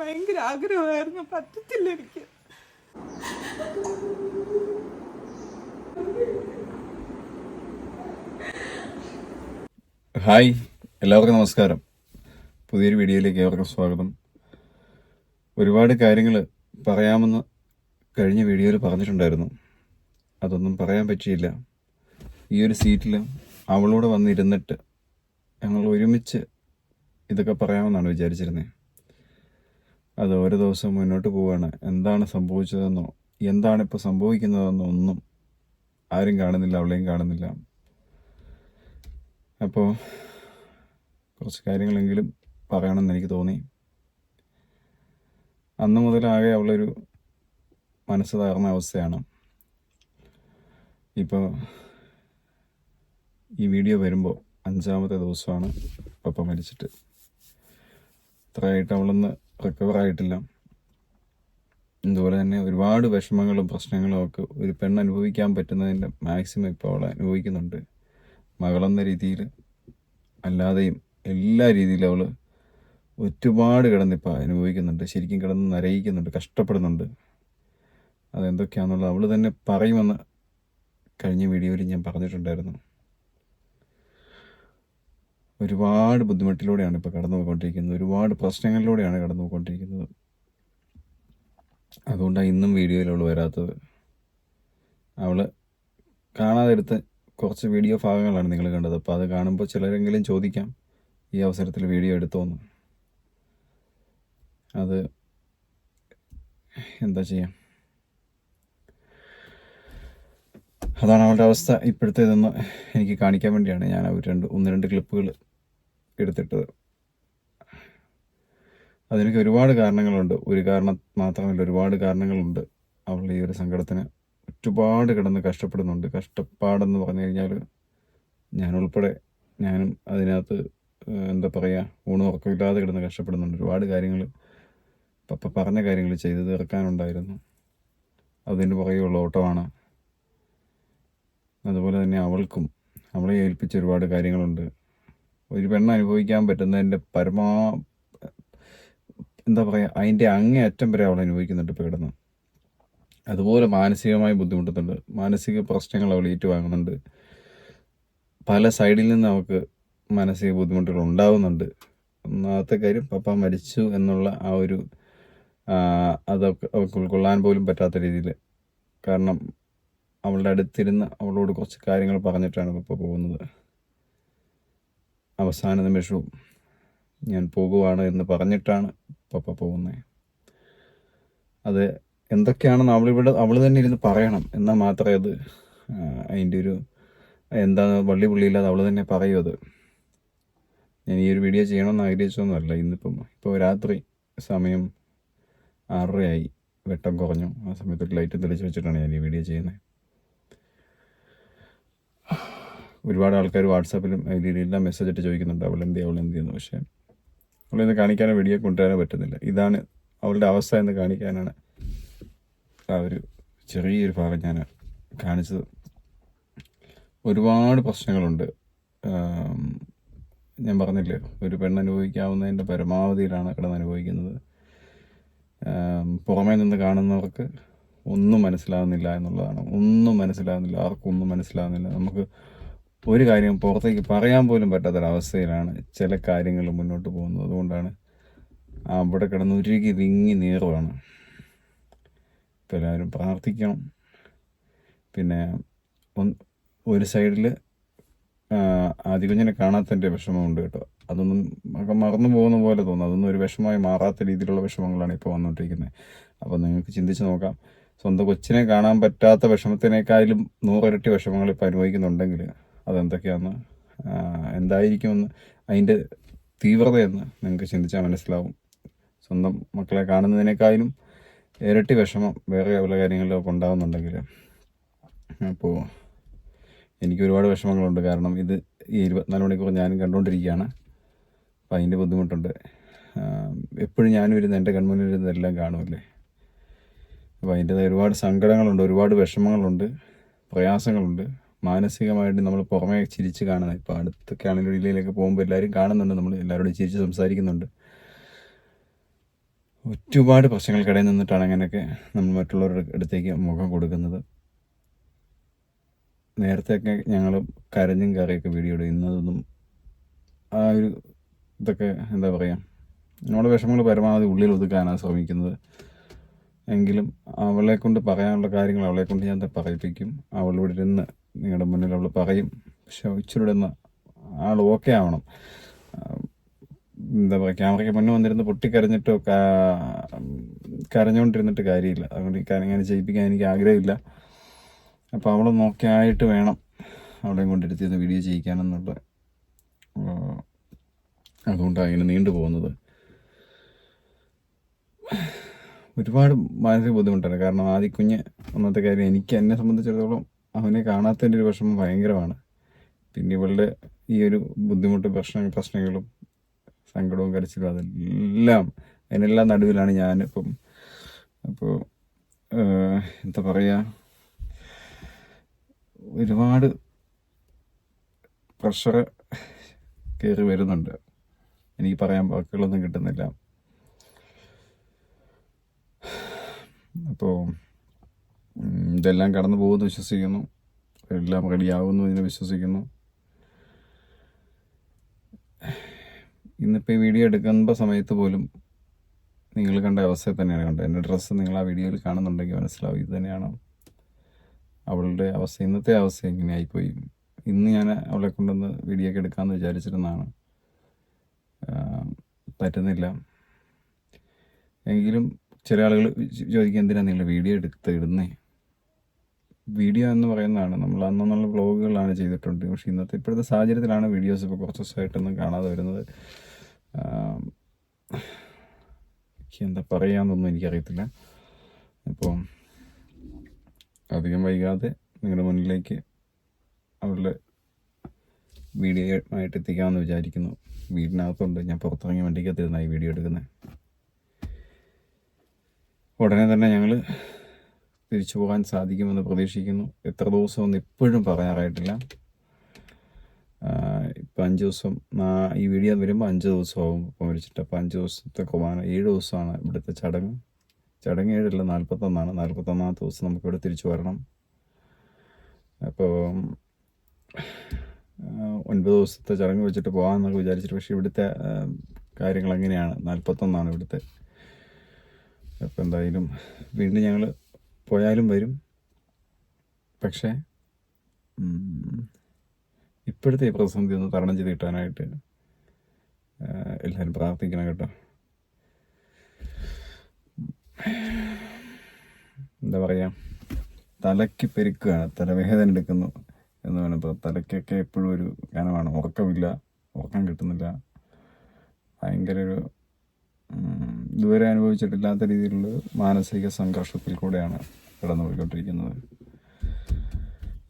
ഭയങ്കര ആഗ്രഹമായിരുന്നു. പറ്റത്തില്ല എനിക്ക്. ഹായ് എല്ലാവർക്കും നമസ്കാരം. പുതിയൊരു വീഡിയോയിലേക്ക് ഏവർക്കും സ്വാഗതം. ഒരുപാട് കാര്യങ്ങൾ പറയാമെന്ന് കഴിഞ്ഞ വീഡിയോയിൽ പറഞ്ഞിട്ടുണ്ടായിരുന്നു. അതൊന്നും പറയാൻ പറ്റിയില്ല. ഈ ഒരു സീറ്റിൽ അവളോട് വന്നിരുന്നിട്ട് ഞങ്ങൾ ഒരുമിച്ച് ഇതൊക്കെ പറയാമെന്നാണ് വിചാരിച്ചിരുന്നത് അത് ഓരോ ദിവസം മുന്നോട്ട് പോവുകയാണ് എന്താണ് സംഭവിച്ചതെന്നോ എന്താണ് ഇപ്പോൾ സംഭവിക്കുന്നതെന്നോ ഒന്നും ആരും കാണുന്നില്ല അവളെയും കാണുന്നില്ല. അപ്പോൾ കുറച്ച് കാര്യങ്ങളെങ്കിലും പറയണമെന്ന് എനിക്ക് തോന്നി. അന്ന് മുതലാകെ അവളൊരു മനസ്സ് തകർന്ന അവസ്ഥയാണ്. ഇപ്പോൾ ഈ വീഡിയോ വരുമ്പോൾ അഞ്ചാമത്തെ ദിവസമാണ് പപ്പ മരിച്ചിട്ട്. ഇത്രയായിട്ട് അവളൊന്ന് റിക്കവർ ആയിട്ടില്ല. അതുപോലെ തന്നെ ഒരുപാട് വിഷമങ്ങളും പ്രശ്നങ്ങളും ഒക്കെ ഒരു പെണ്ണ് അനുഭവിക്കാൻ പറ്റുന്നതിന്റെ മാക്സിമം ഇപ്പോൾ അവൾ അനുഭവിക്കുന്നുണ്ട്. മകളെന്ന രീതിയിൽ അല്ലാതെയും എല്ലാ രീതിയിലും അവൾ ഒരുപാട് കിടന്നിപ്പോൾ അനുഭവിക്കുന്നുണ്ട്. ശരിക്കും കിടന്ന് നരയിക്കുന്നുണ്ട് കഷ്ടപ്പെടുന്നുണ്ട്. അതെന്തൊക്കെയാണെന്നുള്ളത് അവൾ തന്നെ പറയുമെന്ന് കഴിഞ്ഞ വീഡിയോയിൽ ഞാൻ പറഞ്ഞിട്ടുണ്ടായിരുന്നു. ഒരുപാട് ബുദ്ധിമുട്ടിലൂടെയാണ് ഇപ്പോൾ കടന്നു പോയിക്കൊണ്ടിരിക്കുന്നത് ഒരുപാട് പ്രശ്നങ്ങളിലൂടെയാണ് കടന്നു പോയിക്കൊണ്ടിരിക്കുന്നത് അതുകൊണ്ടാണ് ഇന്നും വീഡിയോയിൽ അവൾ വരാത്തത്. അവൾ കാണാതെ എടുത്ത് കുറച്ച് വീഡിയോ ഭാഗങ്ങളാണ് നിങ്ങൾ കണ്ടത്. അപ്പോൾ അത് കാണുമ്പോൾ ചിലരെങ്കിലും ചോദിക്കാം ഈ അവസരത്തിൽ വീഡിയോ എടുത്തോന്ന്. അത് എന്താ ചെയ്യാം? അതാണ് അവളുടെ അവസ്ഥ. ഇപ്പോഴത്തേതെന്ന് എനിക്ക് കാണിക്കാൻ വേണ്ടിയാണ് ഞാൻ ഒരു രണ്ട് ഒന്ന് രണ്ട് ക്ലിപ്പുകൾ എടുത്തിട്ടത്. അതിനൊക്കെ ഒരുപാട് കാരണങ്ങളുണ്ട്. ഒരു കാരണം മാത്രമല്ല ഒരുപാട് കാരണങ്ങളുണ്ട്. അവൾ ഈ ഒരു സങ്കടത്തിന് ഒരുപാട് കിടന്ന് കഷ്ടപ്പെടുന്നുണ്ട്. കഷ്ടപ്പാടെന്ന് പറഞ്ഞു കഴിഞ്ഞാൽ ഞാൻ ഉൾപ്പെടെ ഞാനും അതിനകത്ത് എന്താ പറയുക ഊണ് ഉറക്കമില്ലാതെ കിടന്ന് കഷ്ടപ്പെടുന്നുണ്ട്. ഒരുപാട് കാര്യങ്ങൾ പപ്പ പറഞ്ഞ കാര്യങ്ങൾ ചെയ്ത് തീർക്കാനുണ്ടായിരുന്നു. അതിന് പുറകെയുള്ള ഓട്ടമാണ്. അതുപോലെ തന്നെ അവൾക്കും അവളെ ഏൽപ്പിച്ച ഒരുപാട് കാര്യങ്ങളുണ്ട്. ഒരു പെണ്ണ് അനുഭവിക്കാൻ പറ്റുന്നതിന്റെ പരമാ എന്താ പറയുക അതിന്റെ അങ്ങേയറ്റം വരെ അവൾ അനുഭവിക്കുന്നുണ്ട് കിടന്ന്. അതുപോലെ മാനസികമായി ബുദ്ധിമുട്ടുന്നുണ്ട്. മാനസിക പ്രശ്നങ്ങൾ അവൾ ഏറ്റുവാങ്ങുന്നുണ്ട്. പല സൈഡിൽ നിന്ന് അവൾക്ക് മാനസിക ബുദ്ധിമുട്ടുകൾ ഉണ്ടാകുന്നുണ്ട് ഒന്നാമത്തെ കാര്യം പപ്പ മരിച്ചു എന്നുള്ള ആ ഒരു അതൊക്കെ അവൾക്ക് ഉൾക്കൊള്ളാൻ പോലും പറ്റാത്ത രീതിയിൽ. കാരണം അവളുടെ അടുത്തിരുന്ന് അവളോട് കുറച്ച് കാര്യങ്ങൾ പറഞ്ഞിട്ടാണ് പപ്പ പോകുന്നത്. അവസാന നിമിഷവും ഞാൻ പോകുവാണ് എന്ന് പറഞ്ഞിട്ടാണ് പപ്പ പോകുന്നത് അത് എന്തൊക്കെയാണെന്ന് അവളിവിടെ അവൾ തന്നെ ഇരുന്ന് പറയണം. എന്നാൽ മാത്രമേ അത് അതിന്റെ ഒരു എന്താ വള്ളി പുള്ളിയില്ലാതെ അവൾ തന്നെ പറയും അത്. ഞാൻ ഈ ഒരു വീഡിയോ ചെയ്യണമെന്ന് ആഗ്രഹിച്ചൊന്നുമല്ല. ഇന്നിപ്പം ഇപ്പോൾ രാത്രി സമയം ആറരയായി. വെട്ടം കുറഞ്ഞു. ആ സമയത്ത് ലൈറ്റ് തെളിച്ച് വെച്ചിട്ടാണ് ഞാൻ ഈ വീഡിയോ ചെയ്യുന്നത്. ഒരുപാട് ആൾക്കാർ വാട്സാപ്പിലും രീതിയിലെല്ലാം മെസ്സേജ് ഇട്ട് ചോദിക്കുന്നുണ്ട് അവൾ എന്ത് അവൾ എന്ത് ചെയ്യുന്നു? പക്ഷേ അവളിന്ന് കാണിക്കാനോ വീഡിയോ കൊണ്ടുവരാനോ പറ്റുന്നില്ല. ഇതാണ് അവളുടെ അവസ്ഥ എന്ന് കാണിക്കാനാണ് ആ ഒരു ചെറിയൊരു ഭാഗം ഞാൻ കാണിച്ചത്. ഒരുപാട് പ്രശ്നങ്ങളുണ്ട്. ഞാൻ പറഞ്ഞില്ലേ ഒരു പെണ്ണ് അനുഭവിക്കാവുന്നതിന്റെ പരമാവധിയിലാണ് കിടന്ന് അനുഭവിക്കുന്നത്. പുറമേ നിന്ന് കാണുന്നവർക്ക് ഒന്നും മനസ്സിലാകുന്നില്ല എന്നുള്ളതാണ്. ഒന്നും മനസ്സിലാകുന്നില്ല ആർക്കും ഒന്നും മനസ്സിലാകുന്നില്ല നമുക്ക് ഒരു കാര്യം പുറത്തേക്ക് പറയാൻ പോലും പറ്റാത്തൊരവസ്ഥയിലാണ് ചില കാര്യങ്ങൾ മുന്നോട്ട് പോകുന്നത്. അതുകൊണ്ടാണ് അവിടെ കിടന്ന് ഉരുകി വിങ്ങി നീറുവാണ്. ഇപ്പം എല്ലാവരും പ്രാർത്ഥിക്കണം. പിന്നെ ഒരു സൈഡിൽ ആദ്യകുഞ്ഞിനെ കാണാത്തതിന്റെ വിഷമമുണ്ട് കേട്ടോ. അതൊന്നും ഒക്കെ മറന്നു പോകുന്ന പോലെ തോന്നും അതൊന്നും ഒരു വിഷമമായി മാറാത്ത രീതിയിലുള്ള വിഷമങ്ങളാണ് ഇപ്പോൾ വന്നുകൊണ്ടിരിക്കുന്നത് അപ്പോൾ നിങ്ങൾക്ക് ചിന്തിച്ച് നോക്കാം. സ്വന്തം കൊച്ചിനെ കാണാൻ പറ്റാത്ത വിഷമത്തിനേക്കാളും നൂറിരട്ടി വിഷമങ്ങൾ ഇപ്പോൾ അനുഭവിക്കുന്നുണ്ടെങ്കിൽ അതെന്തൊക്കെയാണെന്ന് എന്തായിരിക്കും എന്തായിരിക്കുമെന്ന് അതിന്റെ തീവ്രതയെന്ന് നിങ്ങൾക്ക് ചിന്തിച്ചാൽ മനസ്സിലാവും. സ്വന്തം മക്കളെ കാണുന്നതിനേക്കാളും ഇരട്ടി വിഷമം വേറെ പല കാര്യങ്ങളിലൊക്കെ ഉണ്ടാകുന്നുണ്ടെങ്കിൽ അപ്പോൾ എനിക്ക് ഒരുപാട് വിഷമങ്ങളുണ്ട്. കാരണം ഇത് ഈ ഇരുപത്തിനാല് മണിക്കൂർ ഞാൻ കണ്ടുകൊണ്ടിരിക്കുകയാണ്. അപ്പം അതിന്റെ ബുദ്ധിമുട്ടുണ്ട്. എപ്പോഴും ഞാനും ഇരുന്ന് എന്റെ കൺമുന്നിൽ ഇരുന്ന് എല്ലാം കാണുമല്ലേ? അപ്പോൾ അതിന്റെതായ ഒരുപാട് സങ്കടങ്ങളുണ്ട് ഒരുപാട് വിഷമങ്ങളുണ്ട് പ്രയാസങ്ങളുണ്ട്. മാനസികമായിട്ട് നമ്മൾ പുറമേ ചിരിച്ച് കാണുന്നത് ഇപ്പോൾ അടുത്തൊക്കെ ആണെങ്കിലും ഇല്ലയിലൊക്കെ പോകുമ്പോൾ എല്ലാവരും കാണുന്നുണ്ട് നമ്മൾ എല്ലാവരോടും ചിരിച്ച് സംസാരിക്കുന്നുണ്ട്. ഒരുപാട് പ്രശ്നങ്ങൾക്കിടയിൽ നിന്നിട്ടാണ് അങ്ങനെയൊക്കെ നമ്മൾ മറ്റുള്ളവരുടെ അടുത്തേക്ക് മുഖം കൊടുക്കുന്നത്. നേരത്തെയൊക്കെ ഞങ്ങൾ കരഞ്ഞും കയറിയൊക്കെ വീഡിയോ ഇടും. ഇന്നതൊന്നും ആ ഒരു ഇതൊക്കെ എന്താ പറയുക നമ്മുടെ വിഷമങ്ങൾ പരമാവധി ഉള്ളിൽ ഒതുക്കാനാണ് ശ്രമിക്കുന്നത്. എങ്കിലും അവളെ കൊണ്ട് പറയാനുള്ള കാര്യങ്ങൾ അവളെ കൊണ്ട് ഞാൻ പറയിപ്പിക്കും. അവളിവിടെ ഇരുന്ന് നിങ്ങളുടെ മുന്നിൽ അവൾ പറയും. പക്ഷെ ഇച്ചിരി ഒന്ന് ആൾ ഓക്കെ ആവണം. എന്താ പറയുക ക്യാമറയ്ക്ക് മുന്നേ വന്നിരുന്ന് പൊട്ടിക്കരഞ്ഞിട്ടോ കരഞ്ഞുകൊണ്ടിരുന്നിട്ട് കാര്യമില്ല. അതുകൊണ്ട് ഈ കാര്യം ചെയ്യിപ്പിക്കാൻ എനിക്ക് ആഗ്രഹമില്ല. അപ്പോൾ അവളെ നോക്കിയായിട്ട് വേണം അവളെയും കൊണ്ടിരുത്തിയത് വീഡിയോ ചെയ്യിക്കാനെന്നുള്ള അതുകൊണ്ടാണ് ഇങ്ങനെ നീണ്ടു പോകുന്നത്. ഒരുപാട് മാനസിക ബുദ്ധിമുട്ടാണ്. കാരണം ആദ്യ കുഞ്ഞ് ഒന്നാമത്തെ കാര്യം എനിക്ക് എന്നെ സംബന്ധിച്ചിടത്തോളം അവനെ കാണാത്തതിന്റെ ഒരു വിഷമം ഭയങ്കരമാണ്. പിന്നെ ഇവളുടെ ഈ ഒരു ബുദ്ധിമുട്ട് പ്രശ്ന പ്രശ്നങ്ങളും സങ്കടവും കരച്ചിലും അതെല്ലാം അതിനെല്ലാം നടുവിലാണ് ഞാനിപ്പം അപ്പോൾ എന്താ പറയുക ഒരുപാട് പ്രഷർ കയറി വരുന്നുണ്ട്. എനിക്ക് പറയാൻ വാക്കുകളൊന്നും കിട്ടുന്നില്ല. അപ്പോൾ ഇതെല്ലാം കടന്നു പോകുമെന്ന് വിശ്വസിക്കുന്നു. എല്ലാം റെഡിയാകുന്നു എന്ന് വിശ്വസിക്കുന്നു. ഇന്നിപ്പോൾ ഈ വീഡിയോ എടുക്കുന്ന സമയത്ത് പോലും നിങ്ങൾ കണ്ട അവസ്ഥ തന്നെയാണ് കണ്ടത്. എന്റെ ഡ്രസ്സ് നിങ്ങൾ ആ വീഡിയോയിൽ കാണുന്നുണ്ടെങ്കിൽ മനസ്സിലാവും. ഇത് തന്നെയാണ് അവളുടെ അവസ്ഥ. ഇന്നത്തെ അവസ്ഥ എങ്ങനെയായിപ്പോയി ഇന്ന് ഞാൻ അവളെ കൊണ്ടുവന്ന് വീഡിയോ ഒക്കെ എടുക്കാമെന്ന് വിചാരിച്ചിരുന്നതാണ്. പറ്റുന്നില്ല. എങ്കിലും ചില ആളുകൾ ചോദിക്കും എന്തിനാണ് നിങ്ങൾ വീഡിയോ എടുത്ത് ഇടുന്നേ? വീഡിയോ എന്ന് പറയുന്നതാണ്. നമ്മൾ അന്നുള്ള വ്ളോഗുകളാണ് ചെയ്തിട്ടുണ്ട്. പക്ഷേ ഇന്നത്തെ ഇപ്പോഴത്തെ സാഹചര്യത്തിലാണ് വീഡിയോസ് ഇപ്പോൾ കുറച്ച് ദിവസമായിട്ടൊന്നും കാണാതെ വരുന്നത്. എന്താ പറയാന്നൊന്നും എനിക്കറിയത്തില്ല. അപ്പോൾ അധികം വൈകാതെ നിങ്ങളുടെ മുന്നിലേക്ക് അവരുടെ വീഡിയോ ആയിട്ട് എത്തിക്കാമെന്ന് വിചാരിക്കുന്നു. വീടിനകത്തുണ്ട്. ഞാൻ പുറത്തിറങ്ങി വണ്ടിക്കകത്തിരുന്നായി വീഡിയോ എടുക്കുന്നത് ഉടനെ തന്നെ ഞങ്ങൾ തിരിച്ചു പോകാൻ സാധിക്കുമെന്ന് പ്രതീക്ഷിക്കുന്നു. എത്ര ദിവസമെന്ന് ഇപ്പോഴും പറയാറായിട്ടില്ല. ഇപ്പം അഞ്ച് ദിവസം ഈ വീഡിയോ വരുമ്പോൾ അഞ്ച് ദിവസമാകും ഇപ്പം വിളിച്ചിട്ട്. അപ്പോൾ അഞ്ച് ദിവസത്തെ കുർബാന ഏഴ് ദിവസമാണ് ഇവിടുത്തെ ചടങ്ങ്. ചടങ്ങ് ഏഴല്ല നാൽപ്പത്തൊന്നാണ് നാൽപ്പത്തൊന്നാമത്തെ ദിവസം നമുക്കിവിടെ തിരിച്ചു വരണം. അപ്പോൾ ഒൻപത് ദിവസത്തെ ചടങ്ങ് വെച്ചിട്ട് പോകാമെന്നൊക്കെ വിചാരിച്ചിട്ട്. പക്ഷേ ഇവിടുത്തെ കാര്യങ്ങൾ എങ്ങനെയാണ് നാൽപ്പത്തൊന്നാണ് ഇവിടുത്തെ അപ്പോൾ എന്തായാലും വീണ്ടും ഞങ്ങൾ പോയാലും വരും. പക്ഷേ ഇപ്പോഴത്തെ ഈ പ്രതിസന്ധി ഒന്ന് തരണം ചെയ്ത് കിട്ടാനായിട്ട് എല്ലാവരും പ്രാർത്ഥിക്കണം കേട്ടോ. എന്താ പറയുക തലയ്ക്ക് പെരുക്കുകയാണ് തലവേദന എടുക്കുന്നു എന്ന് പറയുമ്പോൾ തലയ്ക്കൊക്കെ എപ്പോഴും ഒരു കനമാണ് ഉറക്കമില്ല ഉറക്കം കിട്ടുന്നില്ല. ഭയങ്കര ഒരു ഇതുവരെ അനുഭവിച്ചിട്ടില്ലാത്ത രീതിയിലുള്ള മാനസിക സംഘർഷത്തിൽ കൂടെയാണ് കടന്നു പോയിക്കൊണ്ടിരിക്കുന്നത്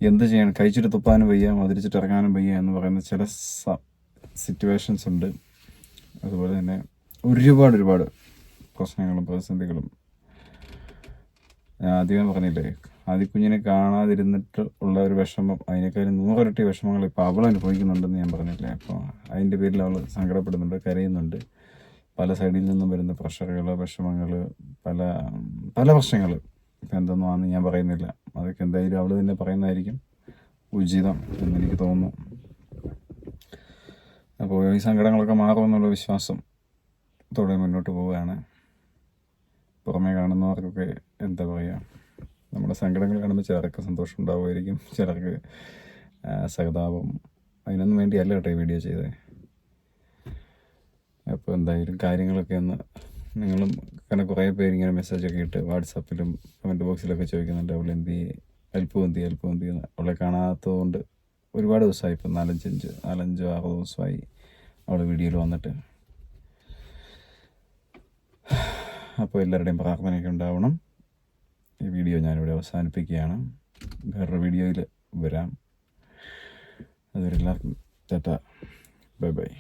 എന്ത് ചെയ്യണം? കഴിച്ചിട്ട് തുപ്പാനും വയ്യ മതിരിച്ചിട്ട് ഇറങ്ങാനും വയ്യ എന്ന് പറയുന്ന ചില സിറ്റുവേഷൻസ് ഉണ്ട്. അതുപോലെ തന്നെ ഒരുപാട് ഒരുപാട് പ്രശ്നങ്ങളും പ്രതിസന്ധികളും. ഞാൻ ആദ്യമേ പറഞ്ഞില്ലേ ആദ്യക്കുഞ്ഞിനെ കാണാതിരുന്നിട്ട് ഉള്ള ഒരു വിഷമം അതിനേക്കാളും നൂറിരട്ടി വിഷമങ്ങൾ ഇപ്പോൾ അവൾ അനുഭവിക്കുന്നുണ്ടെന്ന് ഞാൻ പറഞ്ഞില്ലേ. അപ്പോൾ അതിന്റെ പേരിൽ അവൾ സങ്കടപ്പെടുന്നുണ്ട് കരയുന്നുണ്ട്. പല സൈഡിൽ നിന്നും വരുന്ന പ്രഷറുകൾ വിഷമങ്ങൾ പല പല പ്രശ്നങ്ങൾ ഇപ്പം എന്തെന്നാന്ന് ഞാൻ പറയുന്നില്ല. അതൊക്കെ എന്തായാലും അവൾ തന്നെ പറയുന്നതായിരിക്കും. ഉചിതം എന്നെനിക്ക് തോന്നുന്നു. അപ്പോൾ ഈ സങ്കടങ്ങളൊക്കെ മാറുമെന്നുള്ള വിശ്വാസം ത്തോടെ മുന്നോട്ട് പോവുകയാണ്. പുറമേ കാണുന്നവർക്കൊക്കെ എന്താ പറയുക നമ്മുടെ സങ്കടങ്ങൾ കാണുമ്പോൾ ചിലർക്ക് സന്തോഷം ഉണ്ടാവുമായിരിക്കും. ചിലർക്ക് സഹതാപം. അതിനൊന്നും വേണ്ടിയല്ല കേട്ടോ ഈ വീഡിയോ ചെയ്തത്. അപ്പോൾ എന്തായാലും കാര്യങ്ങളൊക്കെ ഒന്ന് നിങ്ങളും കാരണം കുറേ പേര് ഇങ്ങനെ മെസ്സേജൊക്കെ ഇട്ട് വാട്സാപ്പിലും കമന്റ് ബോക്സിലൊക്കെ ചോദിക്കുന്നുണ്ട്. അവൾ എന്ത് അല്പം എന്ത് അല്പം എന്ത് അവളെ കാണാത്തതുകൊണ്ട് ഒരുപാട് ദിവസമായി. ഇപ്പം നാലഞ്ചഞ്ച് നാലഞ്ചോ ആറോ ദിവസമായി അവൾ വീഡിയോയിൽ വന്നിട്ട്. അപ്പോൾ എല്ലാവരുടെയും പ്രാർത്ഥനയൊക്കെ ഉണ്ടാവണം. ഈ വീഡിയോ ഞാനിവിടെ അവസാനിപ്പിക്കുകയാണ്. വേറൊരു വീഡിയോയിൽ വരാം. അതുവരെ എല്ലാവർക്കും ടാറ്റ. Bye bye.